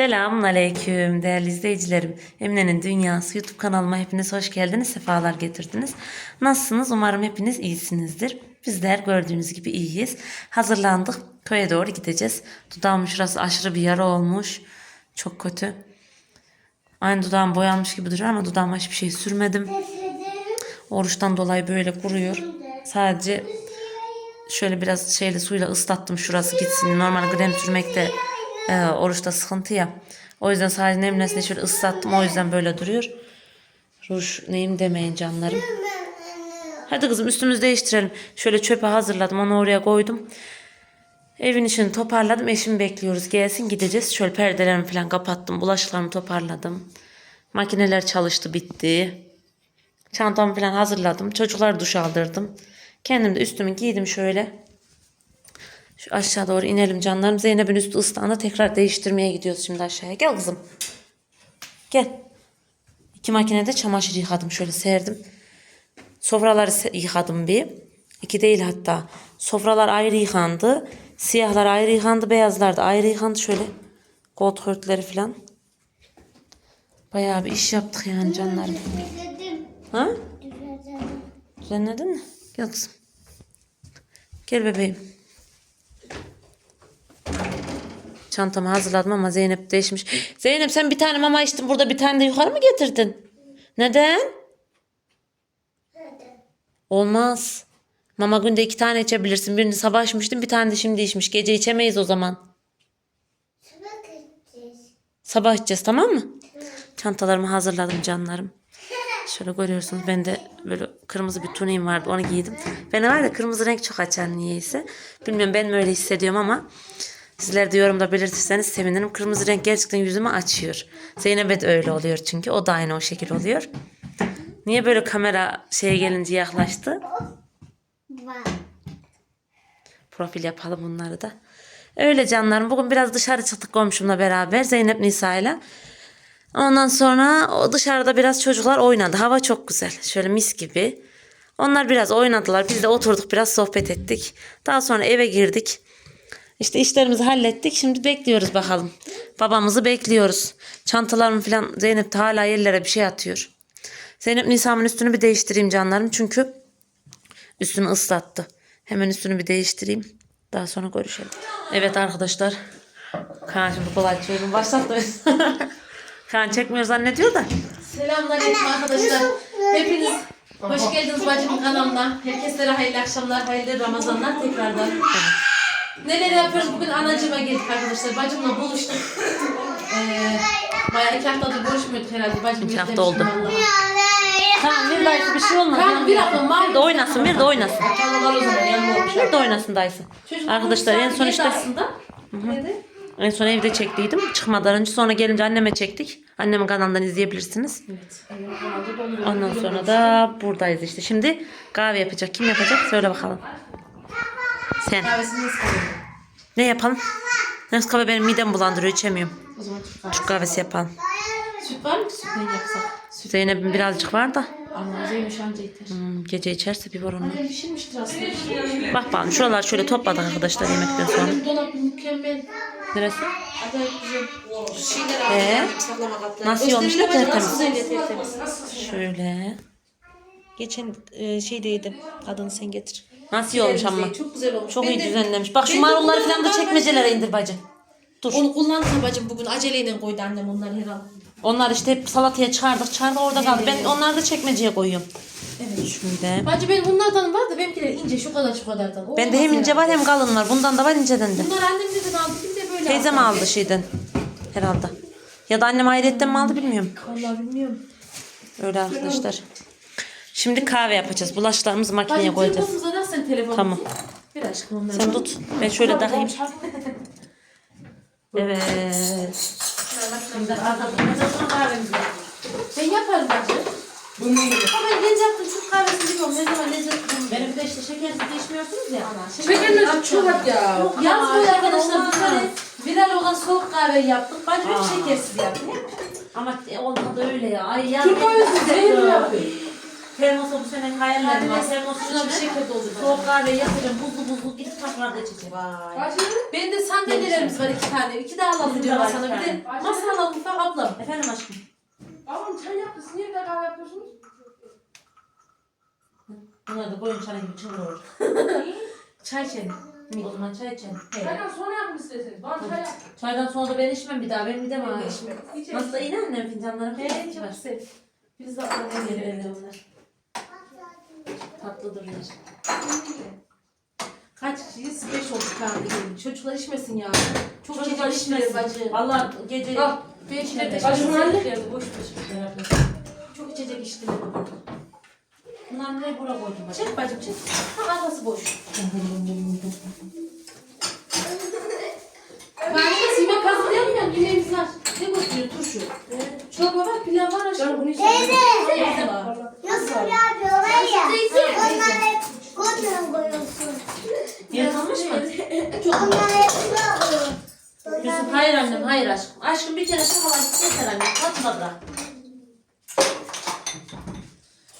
Selamun Aleyküm değerli izleyicilerim. Emine'nin Dünyası YouTube kanalıma hepiniz hoş geldiniz, sefalar getirdiniz. Nasılsınız? Umarım hepiniz iyisinizdir. Bizler gördüğünüz gibi iyiyiz. Hazırlandık. Köye doğru gideceğiz. Dudağımın şurası aşırı bir yara olmuş. Çok kötü. Aynı dudağım boyanmış gibi duruyor ama dudağıma hiçbir şey sürmedim. Oruçtan dolayı böyle kuruyor. Sadece şöyle biraz şeyle suyla ıslattım şurası gitsin. Normal krem sürmekte e, oruçta sıkıntı ya. O yüzden sadece nemlesine şöyle ıslattım. O yüzden böyle duruyor. Ruj neyim demeyin canlarım. Hadi kızım üstümüzü değiştirelim. Şöyle çöpe hazırladım. Onu oraya koydum. Evin işini toparladım. Eşimi bekliyoruz. Gelsin gideceğiz. Şöyle perdelerimi falan kapattım. Bulaşıklarımı toparladım. Makineler çalıştı bitti. Çantamı falan hazırladım. Çocukları duş aldırdım. Kendim de üstümü giydim şöyle. Şu aşağı doğru inelim canlarım. Zeynep'in üstü ıslandı. Tekrar değiştirmeye gidiyoruz şimdi aşağıya. Gel kızım. Gel. İki makinede çamaşır yıkadım. Şöyle serdim. Sofraları yıkadım bir. İki değil hatta. Sofralar ayrı yıkandı. Siyahlar ayrı yıkandı. Beyazlar da ayrı yıkandı. Şöyle koltuk örtüleri falan. Bayağı bir iş yaptık yani canlarım. Ha? Düzenledin mi? Gel kızım. Gel bebeğim. Çantamı hazırladım ama Zeynep değişmiş. Zeynep sen bir tane mama içtin burada bir tane de yukarı mı getirdin? Neden? Olmaz. Mama günde iki tane içebilirsin. Birini sabah içmiştin bir tane de şimdi içmiş. Gece içemeyiz o zaman. Sabah içeceğiz tamam mı? Çantalarımı hazırladım canlarım. Şöyle görüyorsunuz ben de böyle kırmızı bir tuniğim vardı onu giydim. Ben var ya kırmızı renk çok açar niyeyse. Bilmiyorum ben öyle hissediyorum ama sizler de yorumda belirtirseniz sevinirim. Kırmızı renk gerçekten yüzümü açıyor. Zeynep'e de öyle oluyor çünkü o da aynı o şekil oluyor. Niye böyle kamera şeye gelince yaklaştı? Profil yapalım bunları da. Öyle canlarım. Bugün biraz dışarı çıktık komşumla beraber. Zeynep Nisa'yla. Ondan sonra o dışarıda biraz çocuklar oynadı. Hava çok güzel. Şöyle mis gibi. Onlar biraz oynadılar. Biz de oturduk biraz sohbet ettik. Daha sonra eve girdik. İşte işlerimizi hallettik. Şimdi bekliyoruz bakalım. Babamızı bekliyoruz. Çantalarımı falan Zeynep de hala yerlere bir şey atıyor. Zeynep Nisa'mın üstünü bir değiştireyim canlarım. Çünkü üstünü ıslattı. Hemen üstünü bir değiştireyim. Daha sonra görüşelim. Evet arkadaşlar. Kaan şimdi kolay çevirin. Başlat da. Kaan çekmiyor zannediyor da. Selamünaleyküm arkadaşlar. Hepiniz hoş geldiniz bacımın kanalına. Herkese hayırlı akşamlar, hayırlı Ramazanlar tekrardan. Neler yapıyoruz? Bugün anacığıma geldik arkadaşlar. Bacımla buluştuk. Ee, bayağı iki haftadır görüşmüyorduk herhalde. Bacım İki hafta oldu. Tamam bir dayısı bir şey olmaz. Tamam bir hafta mal. Bir de oynasın bir de oynasın. Tamam var o zaman yanında olmuş. Bir de oynasın dayısı. Çocuk Arkadaşlar en son işte aslında. Neydi? en son evde çektiydim. Çıkmadan önce sonra gelince anneme çektik. Annemin kanalından izleyebilirsiniz. Evet. Ondan sonra da buradayız işte. Şimdi kahve yapacak. Kim yapacak? Söyle bakalım. Sen. Kahvesini koyuyor? Ne yapalım? Nescafe benim midem bulandırıyor. içemiyorum. O zaman Türk kahvesi. Türk kahvesi yapalım. Süt var mı? Süt ne yapsak? Süt. Zeynep'in birazcık var da. Ama Zeynep anca yeter. hmm, gece içerse bir var onun. Annem pişirmiştir aslında. Bak bakalım şuralar şöyle topladık arkadaşlar yemekten sonra. Benim dolap mükemmel. Neresi? Acayip güzel. Ee? Saklama. Nasıl olmuş da tertemiz. Nasıl öyle tertemiz. Şöyle. Geçen e, şeydeydi. Adını sen getir. Nasıl iyi olmuş ama. Çok güzel olmuş. Çok Ben iyi de- düzenlemiş. Bak şu ben de marulları falan da ondan çekmecelere indir bacım. Dur. Onu kullandım bacım bugün. Aceleyle koydu annem onları herhalde. Onlar işte hep salataya çıkardık. Çıkardık orada kaldı. Ben onları da çekmeceye koyuyorum. Evet. Şöyle. Bacı benim bunlardan var da benimkiler ince şu kadar şu kadardan. O Bende olmaz hem ince var hem kalın var. Bundan da var inceden de. Bunlar annem dedi aldı bir de böyle Teyzem aldı. aldı şeyden. Herhalde. Ya da annem ayrıyetten mi aldı bilmiyorum. Vallahi bilmiyorum. Öyle arkadaşlar. Şimdi kahve yapacağız. Bulaşıklarımızı makineye Bacım koyacağız. telefonumuza nasıl sen telefonu? Tamam. Bir aşkım onları. Sen tut. Ben şöyle takayım. Evet. Ben yaparım bacı. Ama ben Necat'ın Türk kahvesini biliyorum. Ne zaman Necat'ın benim de işte şekersiz içmiyorsunuz ya. Şekerler çok ya. Yaz boyu arkadaşlar bir tane viral olan soğuk kahve yaptık. Bacı hep şekersiz yaptım. Ama olmadı öyle ya. Ay ya. Türk kahvesi zehir mi yapıyor? Termosu bu sene hayallerim var. Termosu Şuna bir içine şeker doldur. soğuk kahve yapacağım. Buzlu buzlu gidip taklarda içeceğim. Vay. Benim de sandalyelerimiz var iki tane. İki de alalım var sana. Bir de masa alalım ufak ablam. Efendim aşkım. Babam çay yaptı. Siz niye bir de kahve yapıyorsunuz? Bunlar da boyun çana gibi çılıyor. Çay içelim. O zaman çay içelim. He. Çaydan sonra yapın isterseniz. Bana çay yap. Çaydan sonra da ben içmem bir daha. Benim içmiyorum. İçelim. Nasıl da yine annem fincanlarım. He çok güzel. Biz de alalım. Evet, evet onlar. Tatlıdırlar. Kaç kişiyiz? Beş olduk abi. Çocuklar içmesin ya. Çok Çocuklar gece içmesin bacı. Valla gece... Al. Belki de Bacım anne. içmesin. Boş boş. Çok içecek içtim. Bunlar ne bura koydum bacım? Çek bacım çek. Ha arkası boş. Ben nasıl yemek hazırlayamıyorum. Yemeğimiz var. Ne götürüyor? Turşu. Çorba var, pilav var. Ben bunu Teyze. Yusuf yapıyorlar ya. Onlar hep kodunu koyuyorsun. Yatılmış mı? Onlar hep koyuyor. Yusuf hayır annem hayır aşkım. Aşkım bir kere şu havan yeter annem. Tatma bırak.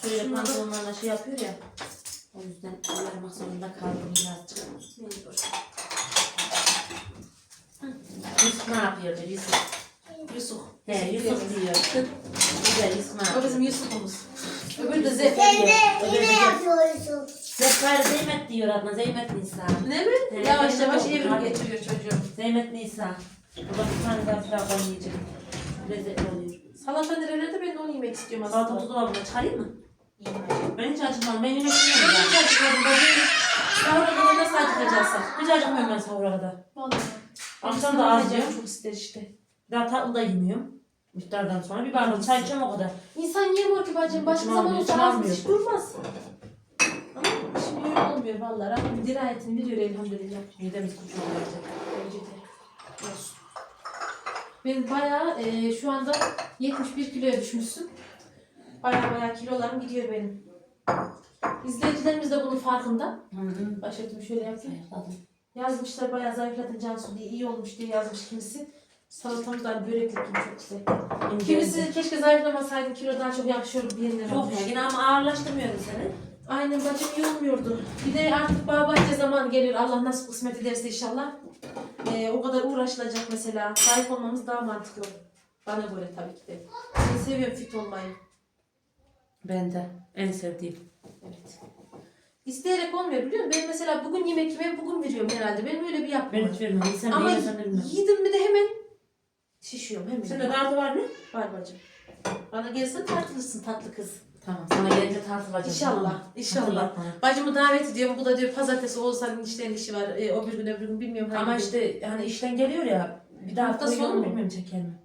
Şöyle pantolonlarla şey yapıyor ya. O yüzden ayarmak zorunda kaldım birazcık. Yusuf ne yapıyor diyor Yusuf. Yusuf. He Yusuf diyor. Güzel Yusuf ne O bizim Yusuf'umuz. Öbürü de Zef. Teyze yine yapıyor Yusuf. Zefkar Zeymet diyor adına. Zeymet Nisa. Ne mi? Evet, Yavaş yavaş evrim Hadi. getiriyor çocuğum. Zeymet Nisa. Burada bir tane daha fragman yiyeceğim. Lezzetli oluyor. Salata nerelerde ben de onu yemek istiyorum aslında. Salatamızı dolabına çıkarayım mı? Ben hiç acıkmam. Ben yemek Ben yemiyorum. hiç acıkmadım. bacım. Sahura kadar nasıl acıkacaksak? Hiç acıkmıyorum ben sahura kadar. Vallahi. Akşam da yiyorum. Çok ister işte. Daha tatlı da yemiyorum. İftardan sonra bir bardak çay içeceğim o kadar. İnsan yemiyor ki bacım. Başka İçim zaman almıyor, olsa içim almıyor. hiç durmaz. Ama şimdi öyle olmuyor vallahi. Rabbim dirayetini veriyor elhamdülillah. Midemiz kurşun olacak. Bence de. Olsun. Ben bayağı e, şu anda 71 kiloya düşmüşsün. Bayağı bayağı kilolarım gidiyor benim. İzleyicilerimiz de bunun farkında. Hı hı. Başörtümü şöyle yapayım. Zayıfladım. Yazmışlar bayağı zayıfladın Cansu diye iyi olmuş diye yazmış kimisi. Salatamız da böreklik gibi çok güzel. İnce Kimisi ince. keşke zayıflamasaydın kilo daha çok yakışıyor diyenler Çok olmuş. ya yine ama ağırlaştırmıyorum seni. Aynen bacım iyi olmuyordu. Bir de artık bağ bahçe zaman gelir Allah nasıl kısmet ederse inşallah. Ee, o kadar uğraşılacak mesela. Sahip olmamız daha mantıklı. Bana göre tabii ki de. Ben seviyorum fit olmayı. Ben de. En sevdiğim. Evet. İsteyerek olmuyor biliyor musun? Ben mesela bugün yemek yemeye bugün veriyorum herhalde. Benim öyle bir yapım Ben hiç vermem. Sen Ama bilmem. yedim mi de hemen şişiyorum hemen. Sende dartı var mı? Var bacım. Bana gelsin tartılırsın tatlı kız. Tamam. Sana gelince tartılacağım. İnşallah, inşallah. Bacımı davet ediyorum. Bu da diyor pazartesi Oğuzhan'ın işlerinin işi var. E, o bir gün öbür gün bilmiyorum. Ama hangi gün. işte hani işten geliyor ya. Bir daha Hafta hafta sonu mu? bilmiyorum çeker mi?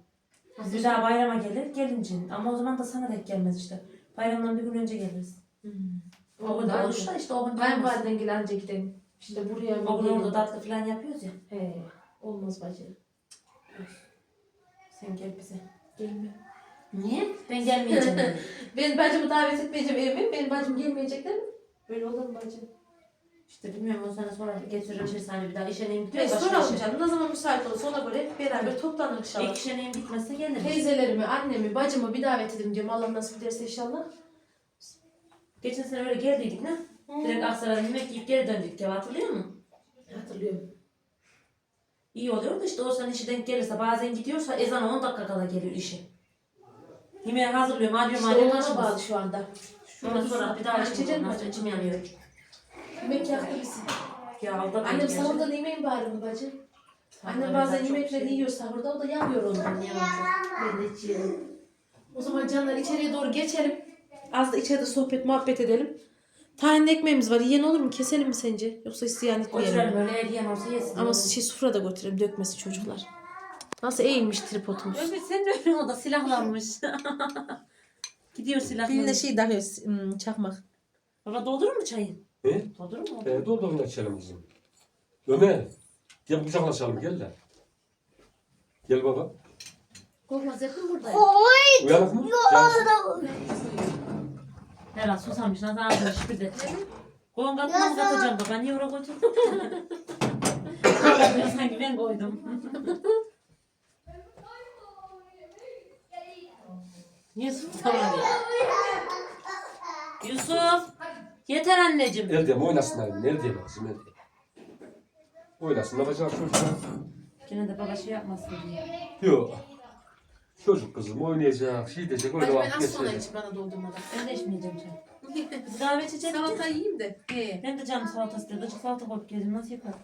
Hafta Bir daha bayrama gelir gelince. Ama o zaman da sana denk gelmez işte. Bayramdan bir gün önce geliriz. Hmm. O gün de olursa işte o gün olmaz. Kayınvaliden gel anca gidelim. İşte buraya mı O gün orada tatlı falan yapıyoruz ya. He, olmaz bacım. Sen gel bize. Gelme. Niye? Ben gelmeyeceğim. Ben bacımı davet etmeyeceğim evime. Benim bacım gelmeyecek değil mi? Böyle olur mu bacım? işte bilmiyorum o sana sonra getiririm şey sani bir daha işeneyim başka soralım işe. canım. Ne zaman müsait olursa ona göre beraber toplanır inşallah. İlk işeneyim bitmezse gelirim. Teyzelerimi, annemi, bacımı bir davet edeyim diyorum. Allah nasip ederse inşallah. Geçen sene öyle geldiydik ne? Direkt Aksaray'a yemek yiyip geri döndük ya hatırlıyor musun? Hatırlıyorum. İyi oluyor da işte o sen işi denk gelirse bazen gidiyorsa ezana 10 dakika kala geliyor işi. Yemeği hazırlıyorum, alıyorum, İşte alıyorum, ona bağlı şu anda. Şuna sonra bir daha içeceğim, nasıl içim yanıyor. Yemek yaktı bizi. Ya da Annem benim sahurda yemeğin bari mi? Sahurda Annem bazen yemekleri yiyor sahurda o da yanıyor ondan yanınca. Ben de hiç yiyemem. O zaman canlar içeriye doğru geçelim. Az da içeride sohbet muhabbet edelim. Tahinli ekmeğimiz var. Yiyen olur mu? Keselim mi sence? Yoksa isteyen etmeyelim Götürelim mi? öyle eriyen olsa yesin. Ama şey sufra da götürelim dökmesin çocuklar. Nasıl eğilmiş tripodumuz. Öyle sen de öyle o da silahlanmış. Gidiyor silahlanmış. Birinde şey daha hmm, çakmak. Baba doldurur mu çayı? He? Doldurur mu? Ee, doldurun açalım bizim. Ömer. Gel kucaklaşalım gel de. Gel baba. Korkmaz yakın burada. Oy. Uyanık mı? Cansın. Herhalde susamış. Nasıl ağzını bir de. Koyun kapına mı katacağım baba? Niye oraya koydun? Sanki ben koydum. Yusuf tamam. Yusuf. Yeter anneciğim. Elde mi oynasınlar? Elde mi kızım elde? Oynasın. Ne yapacağım çocuklar? Yine de baba şey yapmasın diye. Yok. Çocuk kızım oynayacak, şey diyecek, öyle Hadi ben vakit az sonra geçirecek. içip bana doldurmadan. Ben de içmeyeceğim çay. Kahve içeceğiz. Salata yiyeyim de. He. Ben de canım salata istedim. Açık salata koyup geldim. Nasıl yaparsın?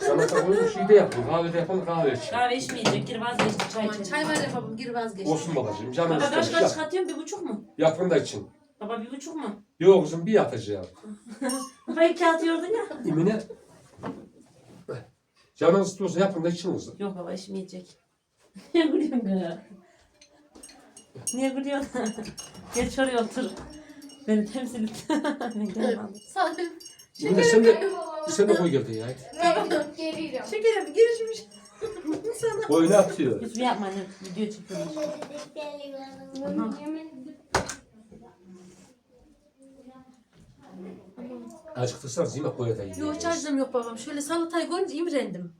Sana da koyun, şey de yapın, kahve de yapın, kahve için. Kahve içmeyecek. Gir vazgeçti çay Aman içelim. çay var ya babam gir vazgeç. Olsun babacığım, canım Baba kaç istemiş. kaç Yap, çıkartıyorum? Bir buçuk mu? yapın da için. Baba bir buçuk mu? Yok kızım bir yatacağım. Baba iki atıyordun ya. İmine. Canınız istiyorsa yapın da için kızım. Yok baba içmeyecek. Niye gülüyorsun kız? Niye gülüyorsun? Geç oraya otur. Beni temsil et. Ben gelmem. Sağ ol. İmine sen de, sen de koy geldi ya. Şekerim girişmiş. Sana. Boyunu atıyor. Yusuf yapma anne. Video çekiyoruz. Acıktıysanız yemek koy da yiyin. Yok hiç acım yok babam. Şöyle salatayı görünce imrendim.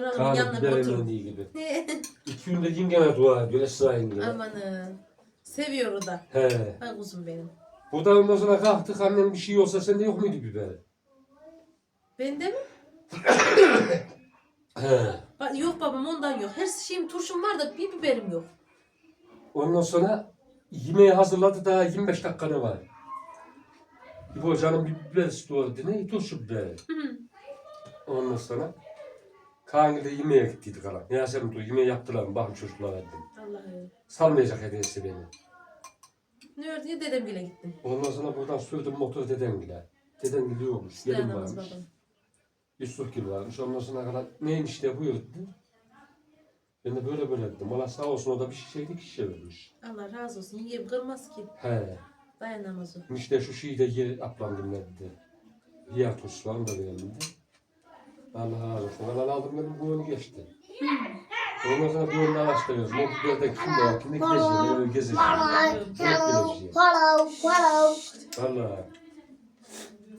Kahve yanına bir gibi. İki günde yengene dua ediyor, Esra yenge. Amanın. Seviyor o da. He. Ay kuzum benim. Burada ondan sonra kalktık annem bir şey olsa sende yok muydu biber? Bende mi? He. Ba- Yok babam ondan yok. Her şeyim turşum var da bir biberim yok. Ondan sonra yemeği hazırladı daha 25 dakika ne var? İbo canım bir biber istiyor dedi. Ne turşu biber. Hı. Ondan sonra Kaan ile yemeğe gittiydik kalan. Yasemin dur yemeği yaptılar mı? Bakın çocuklara dedim. Allah'ım. Salmayacak hediyesi beni. Ne ördü diye dedem bile gittim. Ondan sonra buradan sürdüm motor dedem bile. Dedem gidiyormuş. Gelin Dayanamaz varmış. babam. Yusuf Gül varmış. Ondan sonra kadar neymiş de buyur dedi. Ben de böyle böyle dedim. Allah sağ olsun o da bir şişeydi ki şişe vermiş. Allah razı olsun. Yengem kırmaz ki. He. Dayanamaz o. İşte şu şeyi de ye ablam dinledi. Diğer onu da verelim dedi. Allah razı olsun. Allah aldım dedim bu onu geçti. Ondan sonra bir onu araştırıyoruz. O bir de kim de var, kim de geziyor, öyle geziyor. Valla.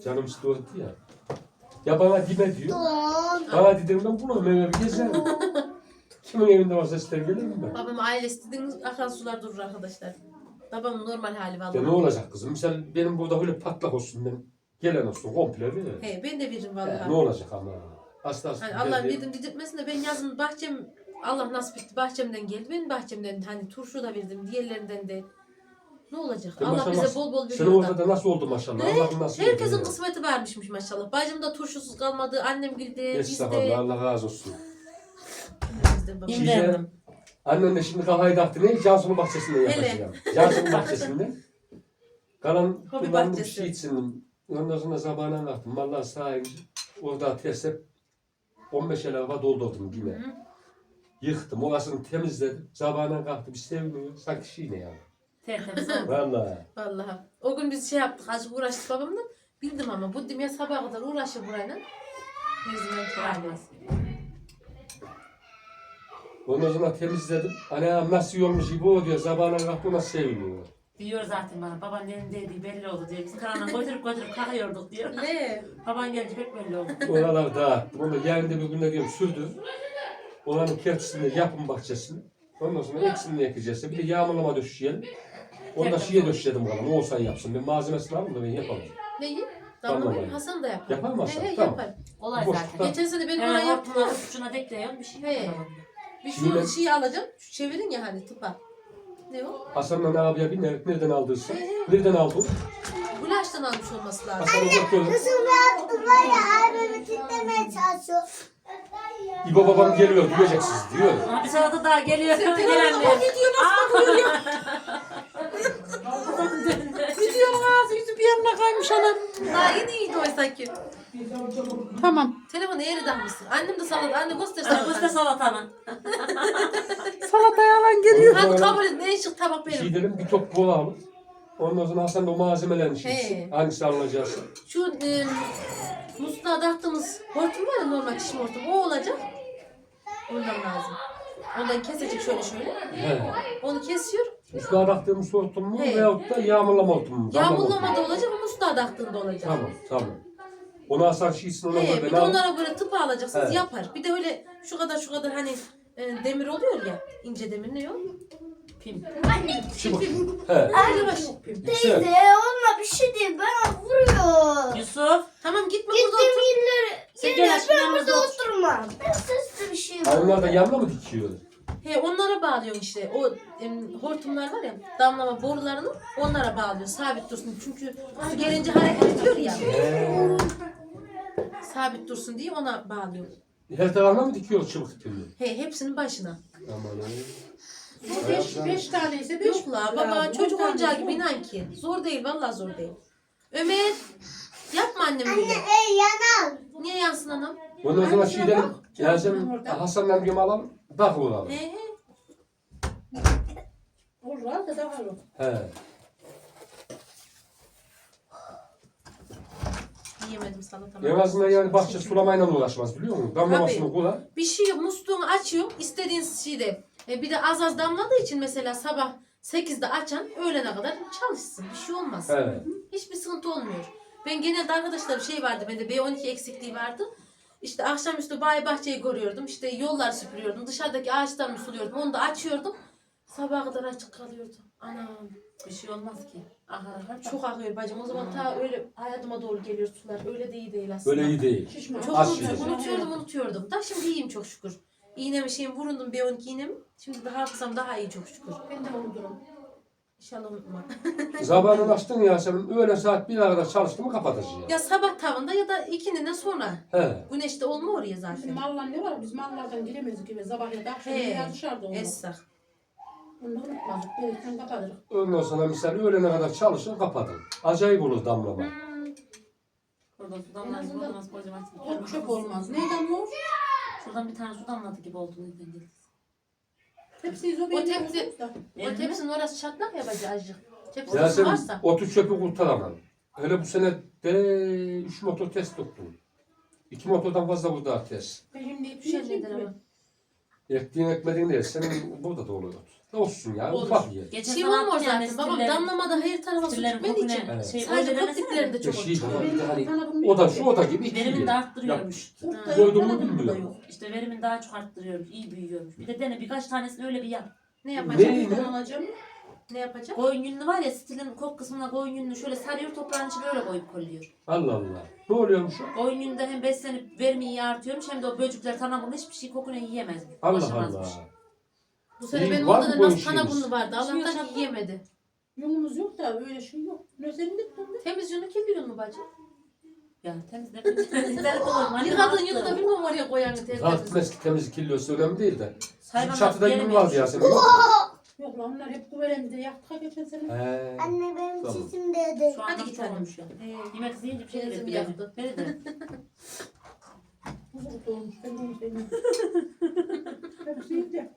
Canım istiyordu ya. Ya bana dime diyor. Bana dedim ben bunu meyve bir gezerim. Kimin evinde varsa ister gelirim ben. Babam ailesi dediğiniz akan sular durur arkadaşlar. Babamın normal hali vallahi. Ya ne olacak kızım? Mesela benim burada böyle patlak olsun ben. Gelen olsun komple verir. He ben de veririm Ya, vallahi. ne olacak ama? Hasta hasta. Hani Allah geldi. verdim dedirtmesin de ben yazın bahçem Allah nasip etti bahçemden geldi. Benim bahçemden hani turşu da verdim diğerlerinden de. Ne olacak? Ya Allah maşallah, bize bol bol Senin veriyor orada da. nasıl oldu maşallah? Ne? Allah'ım nasıl Herkesin oldu? kısmeti varmışmış maşallah. Bacım da turşusuz kalmadı. Annem gildi. Biz Estağfurullah de. Allah razı olsun. De İmrendim. Annen de şimdi kafayı taktı. Ne? Cansu'nun bahçesinde yapacağım. Cansu'nun bahçesinde. Kalan kullandım bir şey içsin. Ondan sonra sabahına kalktım. Vallahi sahibi orada ters 15 el araba doldurdum yine. Yıktım. Orasını temizledim. Sabahına kalktım. Bir sevmiyor. Sanki şey ne yani. Tertemiz oldu. Vallahi. Vallahi. O gün biz şey yaptık. Azıcık uğraştık babamla. Bildim ama bu demeye sabaha kadar uğraşır burayla. Zaman Aynen. Ondan sonra temizledim. Anam nasıl yolmuş gibi o diyor. Sabahına kalktım nasıl sevmiyor. Diyor zaten bana. Baban elindeydi belli oldu diye. Biz karanlığa götürüp götürüp kalkıyorduk diyor. Ne? Baban gelince pek belli oldu. Oralar dağıttım. Onu da da bir günde diyorum sürdür. Oranın kertisini yapın bahçesini. Ondan sonra ikisini ekeceğiz. Bir de yağmurlama döşeyelim. Onu da şeye döşeyelim bakalım. O olsa yapsın. Ben malzemesini aldım da ben yapamam. Neyi? Tamam, Damla abi. Hasan da yapar. Yapar mı Hasan? He he Tamam. yapar. Kolay Boş, zaten. tamam. Geçen sene benim Hemen oraya yaptım. hortumla uçuna dekleyen bir şey He. Bir şu şeyi alacağım. Şu çevirin ya hani tıpa. Ne o? Hasan'la abiye bir nereden, nereden aldıysa. Nereden aldın? Gulaştan almış olması lazım. Hasan'a bakıyorum. Kızım yaptım var ya albümü titremeye çalışıyor. İbo babam geliyor duyeceksiniz diyor. Ama bir sırada daha geliyor. Sen Gelen o bir. video nasıl bakıyor ya? Videonun ağzı yüzü bir yanına kaymış anam. Daha yeni iyiydi oysa ki. Tamam. Telefonu eğri takmışsın. Annem de salata. Anne göster Hadi göster salata. salatanı. Salataya alan geliyor. Hadi kabul et. Ne şık tabak şey benim. dedim bir top kola alın. Ondan sonra Hasan da o malzemelerini şey He. Hangisi alınacaksa. Şu e, musluğa taktığımız hortum var ya normal çişim hortum. O olacak. Ondan lazım. Ondan kesecek şöyle şöyle. He. Onu kesiyor. Musluğa taktığımız hortum mu He. veyahut da yağmurlama hortum mu? Damla hortum mu? Yağmurlama da olacak ama musluğa taktığında olacak. Tamam tamam. Onu Hasan şişsin ona He, bir de onlara göre tıpa alacaksınız He. yapar. Bir de öyle şu kadar şu kadar hani e, demir oluyor ya. ince demir ne o? Pim. Şu bak. He. Ay yavaş. Güzel. Teyze onunla bir şey değil. Ben vuruyor. Yusuf. Tamam gitme burada Gittim otur. yerlere. Sen Yerlere gel aşkım, ben yanımızda burada otur. oturmam. Ben sesli bir şey Ha, var. Onlar da yanına mı dikiyor? He onlara bağlıyorsun işte. O em, hortumlar var ya damlama borularını onlara bağlıyor. Sabit dursun. Çünkü su gelince hareket ediyor ya. He. Sabit dursun diye ona bağlıyor. Her tarafına mı dikiyor çubuk dikiyor? He hepsinin başına. Aman. Bu beş, beş tane ise beş la baba çocuk oyuncağı gibi inan ki. Zor değil vallahi zor değil. Ömer yapma annem Anne ey yanal. Niye yansın anam? Ondan sonra şey dedim. Yasemin Hasan'dan bir alalım. Bak olalım. He he. Olur da daha yok. He. Yiyemedim salatamı. En azından yani bahçe sulamayla uğraşmaz biliyor musun? Damlamasını koyar. Bir şey musluğunu açıyor istediğin şeyde. E, bir de az az damladığı için mesela sabah 8'de açan öğlene kadar çalışsın. Bir şey olmaz. He. Hiçbir sıkıntı olmuyor. Ben genelde arkadaşlar bir şey vardı. Bende B12 eksikliği vardı. İşte akşamüstü bay bahçeyi görüyordum. İşte yollar süpürüyordum. Dışarıdaki ağaçlarını suluyordum. Onu da açıyordum. Sabaha kadar açık kalıyordu. Anam. Bir şey olmaz ki. Aha, Çok akıyor bacım. O zaman ta öyle hayatıma doğru geliyor sular. Öyle de iyi değil aslında. Böyle iyi değil. Şişman. Çok Az unutuyordum, şey. unutuyordum, unutuyordum. Da şimdi iyiyim çok şükür. İğnemi şeyim vurundum B12 iğnemi. Şimdi daha hafızam daha iyi çok şükür. Ben de olurum. İnşallah unutma. Zamanını açtın ya Yasemin. Öğlen saat 1'e kadar çalıştı mı kapatacağız ya. ya sabah tavında ya da ikindiden sonra. He. Güneşte olma oraya Bizim zaten. mallar ne var? Biz mallardan giremezdik eve. Sabah ya da akşam He. ya dışarıda olmak. Essak. Unutmadık. Böyleyken kapatırız. Ondan sonra misal öğlene kadar çalışır kapatın. Acayip olur damlama. Oradan su damladı. Oradan kocaman. O çöp olmaz. Neyden bu? Şuradan bir tane su damladı gibi oldu. Neden geldi? Tepsiyi O zobeye tepsi, o tepsinin orası çatlak ya bacı azıcık. Tepsisi Yasemin varsa. otu çöpü kurtaramam. Hele bu sene de 3 motor test tuttum. 2 motordan fazla burada test. Benim de Bir şey nedir ama. Ektiğin ekmediğin değil. Senin burada da oluyor. Olsun ya. Olur. Ufak yer. Geçen Şey olmuyor zaten. Babam damlamada her tarafa su gitmediği için. Evet. Şey, Sadece diplerinde çok Şey, olur. bir de hani o da şu oda gibi iki Verimini de yer. arttırıyormuş. Kurtta Ha. bilmiyorum. yok. İşte verimini daha çok arttırıyormuş. iyi büyüyormuş. Bir de dene birkaç tanesini öyle bir yap. Ne Ne? yapacak? Ben alacağım. Ne yapacak? Koyun yünlü var ya stilin kok kısmına koyun yünlü şöyle sarıyor toprağın içine öyle koyup kolluyor. Allah Allah. Ne oluyormuş o? Koyun yününden hem beslenip verimi iyi artıyormuş hem de o böcekler tanamında hiçbir şey kokuna yiyemez. Allah. Allah. Bu sene İyi, benim var mı da bu nasıl işiniz? kana bunu vardı. Şimdi Allah'tan yok. yiyemedi. Yolumuz yok da öyle şey yok. Özelinde de. Temiz yünü kirli mu bacı? Ya temizle. Temizler olur. Yıkadığın yünü de bilmem oraya Zaten tertemiz. etmez temiz kilosu önemli değil de. Hayvanlar çatıda yün vardı Yasemin. Yok lan onlar hep güvelemde yaktık geçen sene. He. Anne benim Tamam. sesim dedi. Şu Hadi git çok annem. olmuş ya. Ee, Yemek yiyince bir şey Benzin de yaptı. Beni de. Huzur dolmuş. Ben de sevmiyorum. Hepsi.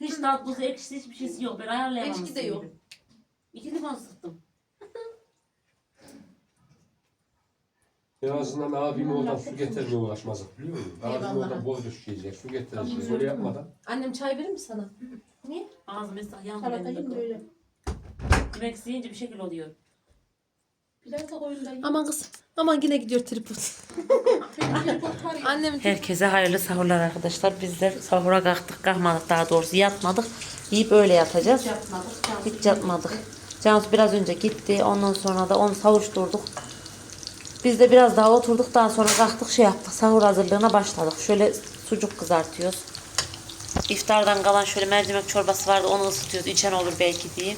Hiç tatlısı ekşisi hiçbir şeysi yok. Ben ayarlayamam. Ekşi de yok. İki limon sıktım. En azından abim oradan su getirmeye uğraşmazdık biliyor musun? Abim Eyvallah. oradan boy düşecek, su getirecek. Öyle yapmadan. Annem çay verir mi sana? Niye? Ağzım mesela yandı Salata benim de. böyle. Yemek yiyince bir şekil oluyor. Biraz da. Aman kız. Aman yine gidiyor tripod. Annem Herkese hayırlı sahurlar arkadaşlar. Biz de sahura kalktık, kalkmadık daha doğrusu yatmadık. Yiyip öyle yatacağız. Hiç yatmadık. Cansu biraz önce gitti. Ondan sonra da onu savuşturduk. Biz de biraz daha oturduk. Daha sonra kalktık şey yaptık. Sahur hazırlığına başladık. Şöyle sucuk kızartıyoruz. İftardan kalan şöyle mercimek çorbası vardı. Onu ısıtıyoruz. İçen olur belki diye.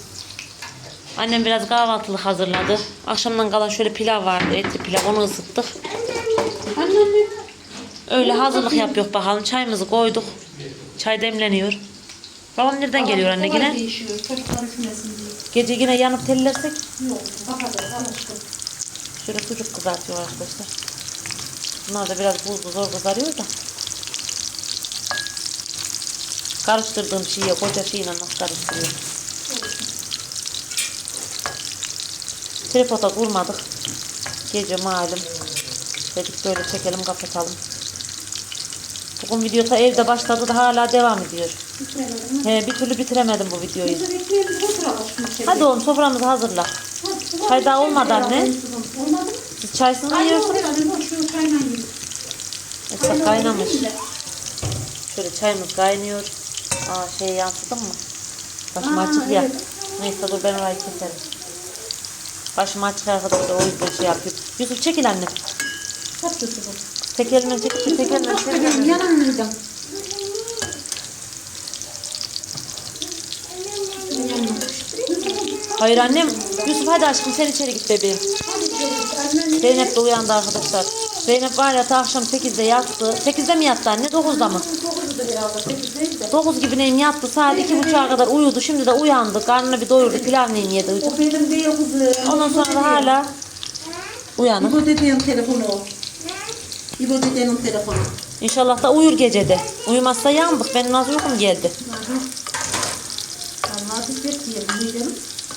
Annem biraz kahvaltılık hazırladı. Akşamdan kalan şöyle pilav vardı. Etli pilav. Onu ısıttık. Annem mi? Öyle hazırlık yapıyor bakalım. Çayımızı koyduk. Çay demleniyor. Babam nereden geliyor anne yine? Gece yine yanıp tellersek Yok. Şöyle sucuk kızartıyor arkadaşlar. Bunlar da biraz buzlu zor kızarıyor da. Karıştırdığım şeyi koca şeyle nasıl karıştırıyorum. Tripoda kurmadık. Gece malum. Dedik böyle çekelim kapatalım. Bugün video ta evde başladı da hala devam ediyor. Bitiremedim. He, bir türlü bitiremedim bu videoyu. Hadi oğlum soframızı hazırla. Çay daha olmadı anne. Olmadı mı? Siz çaysız mı yiyorsunuz? yiyin. Mesela kaynamış. Şöyle çayımız kaynıyor. Aa şey yansıdın mı? Başım Aa, açık ya. evet. Neyse dur ben orayı keserim. Başım açık arkadaşlar o yüzden şey yapıyor. Yusuf çekil anne. Kaç bu. Tek elimle çekil, tek Benim çekil. yanımdaydım. Hayır annem. Yusuf hadi aşkım sen içeri git bebeğim. Zeynep de uyandı arkadaşlar. Zeynep var ya ta akşam 8'de yattı. 8'de mi yattı anne? 9'da mı? 9'da herhalde. 8'deydi de. 9 gibi neyim yattı. Saat 2.30'a kadar uyudu. Şimdi de uyandı. Karnını bir doyurdu. Pilav neyim yedi. O benim değil kızım. Ondan sonra da hala uyanık. İbo dedenin telefonu o. İbo dedenin telefonu. İnşallah da uyur gecede. Uyumazsa yandık. Benim nasıl uykum geldi.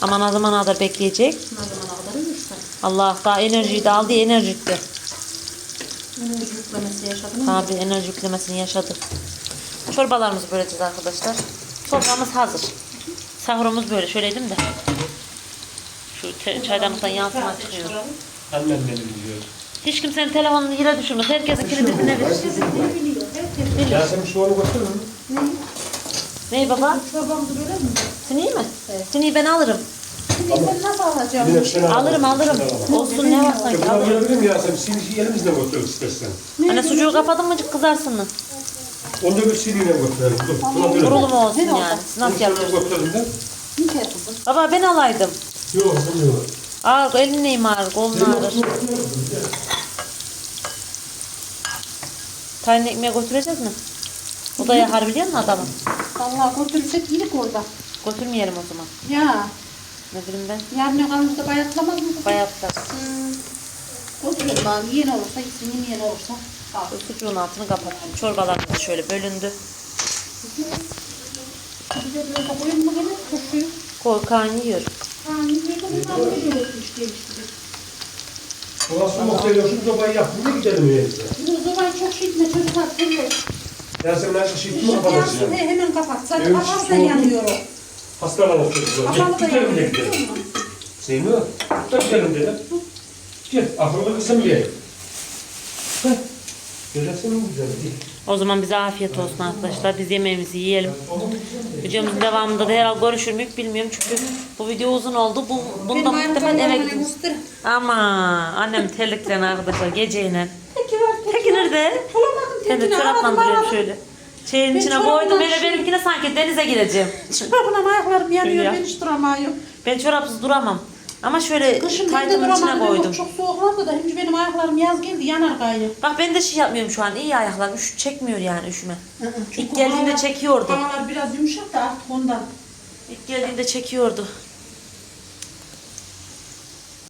Ama ne zamana kadar bekleyecek? Ne zamana kadar uyursan. Allah daha enerjiyi de aldı enerjikti. Enerji yüklemesi yaşadın mı? Tabi enerji yüklemesini yaşadı. Çorbalarımızı böleceğiz arkadaşlar. Çorbamız hazır. Sahurumuz böyle. Şöyleydim de. Şu çaydanlıktan yansıma çıkıyor. Annem benim biliyor. Hiç kimsenin telefonunu yere düşürmez. Herkesin kilidine verir. Ya sen şu onu götür mü? Ney baba? Çorbamızı böyle mi? Sineği mi? Sineği ben alırım. Şimdi ben nasıl alacağım? Alırım alırım. Olsun ne var sanki Bunu alırım. alabilirim ya sen sinişi elimizle götür istersen. Anne sucuğu kapadın mı kızarsın mı? Onu da bir siniyle götürelim. Dur. Buna böyle. Kurulu mu olsun yani? Siz nasıl yapıyorsunuz? götürelim de. Ne şey? Baba ben alaydım. Yok, bunu yok. Ağır, elin neyim ağrır. Tayin ekmeğe götüreceğiz mi? O da yakar biliyor musun adamı? Allah götürecek iyilik orada. Götürmeyelim o zaman. Ya. Ne bileyim ben. Yarın kalmışta bayatlamaz mı? Bayatlar. Götürelim abi. Yiyen olursa gitsin. Yemeyen olursa. Bu sucuğun altını kapattım. Çorbalarımız da şöyle bölündü. Bize böyle de koyun mu gelir? Koşuyor. Koy kan yiyor. Soğuk geliyor, şu sobayı yap. Buraya gidelim evimize. Bu zaman çok şişme çocuklar seviyor. Ya sen ben şu mi kapatırsın yansın ya? he, hemen kapat. Zaten Evet, kaparsan soğuk. yanıyor o. Hastalanır çocuklar. Kapalı da gidelim de yanıyor. gidelim. biliyor musun? Da gidelim dedim. Gel, akıllı kızım gel. Heh. O zaman bize afiyet olsun arkadaşlar. Biz yemeğimizi yiyelim. Videomuzun devamında da herhalde görüşür müyük bilmiyorum çünkü bu video uzun oldu. Bu, bunu da Benim muhtemelen eve gideceğiz. Ama annem terliklerin arkadaşlar geceyle. Teki var teki. Teki nerede? Bulamadım Ben de tekini. çorapla Aradım duruyorum aradım. şöyle. Şeyin Ben içine koydum. Hele şey- benimkine sanki denize gireceğim. Çorabına ayaklarım yanıyor. Ya. Ben hiç duramıyorum. Ben çorapsız duramam. Ama şöyle Kışın taydımın içine koydum. Çok, soğuklarda da. Şimdi benim ayaklarım yaz geldi yanar gayrı. Bak ben de şey yapmıyorum şu an. İyi ayaklarım. Üş, çekmiyor yani üşüme. Çünkü İlk geldiğinde havalar- çekiyordu. Havalar biraz yumuşak da artık ondan. İlk geldiğinde çekiyordu.